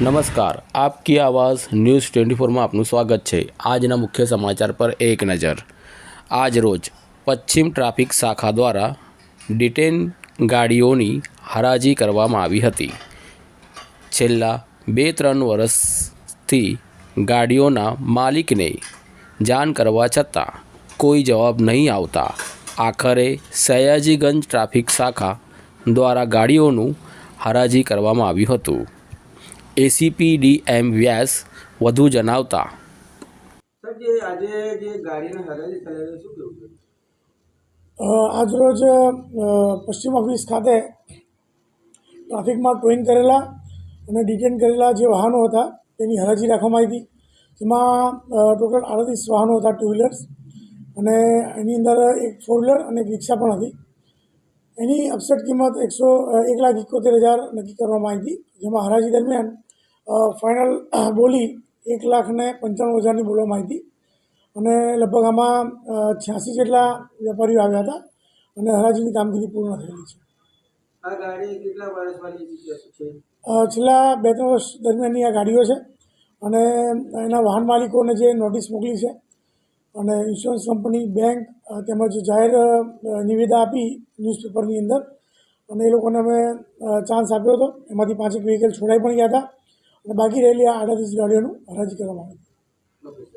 નમસ્કાર. આપકી આવાઝ news twenty ફોરમાં આપનું સ્વાગત છે. આજના મુખ્ય સમાચાર પર એક નજર. આજ રોજ પશ્ચિમ ટ્રાફિક શાખા દ્વારા ડિટેન ગાડીઓની હરાજી કરવામાં આવી હતી. છેલ્લા બે ત્રણ વર્ષથી ગાડીઓના માલિકને જાણ કરવા છતાં કોઈ જવાબ નહીં આવતા. આખરે સયાજીગંજ ટ્રાફિક શાખા દ્વારા ગાડીઓનું હરાજી કરવામાં આવ્યું હતું. એસીપી ડી એમ વ્યાસ વધુ જણાવતા. સર જે આજે જે ગાડીને હરાજી થયેલી શું કેવું છે? અ, આજરોજ પશ્ચિમ ઓફિસ ખાતે ટ્રાફિકમાં ટોઈન કરેલા અને ડિટેન કરેલા જે વાહનો હતા તેની હરાજી રાખવામાં આવી હતી. જેમાં ટોટલ આડત્રીસ વાહનો હતા ટુ વ્હીલર્સ. અને એની અંદર એક ફોર વ્હીલર અને એક રિક્ષા પણ હતી. એની અપસેટ કિંમત એકસો એક લાખ એકોતેર હજાર નક્કી કરવામાં આવી હતી જેમાં હરાજી દરમિયાન ફાઇનલ બોલી એક લાખ ને પંચાણું હજારની બોલવામાં આવી હતી. અને લગભગ આમાં છ્યાસી જેટલા વેપારીઓ આવ્યા હતા અને હરાજીની કામગીરી પૂર્ણ થયેલી છે. આ ગાડી કેટલા વર્ષવાળી છેલ્લા બે ત્રણ વર્ષ દરમિયાનની આ ગાડીઓ છે અને એના વાહન માલિકોને જે નોટિસ મોકલી છે અને ઇન્સ્યોરન્સ કંપની બેંક તેમજ જાહેર નિવેદા આપી ન્યૂઝપેપરની અંદર. અને એ લોકોને અમે ચાન્સ આપ્યો હતો. એમાંથી પાંચેક વ્હીકલ છોડાઈ પણ ગયા હતા. અને બાકી રહેલી આ આડત્રીસ ગાડીઓનું હરાજી કરવામાં આવી.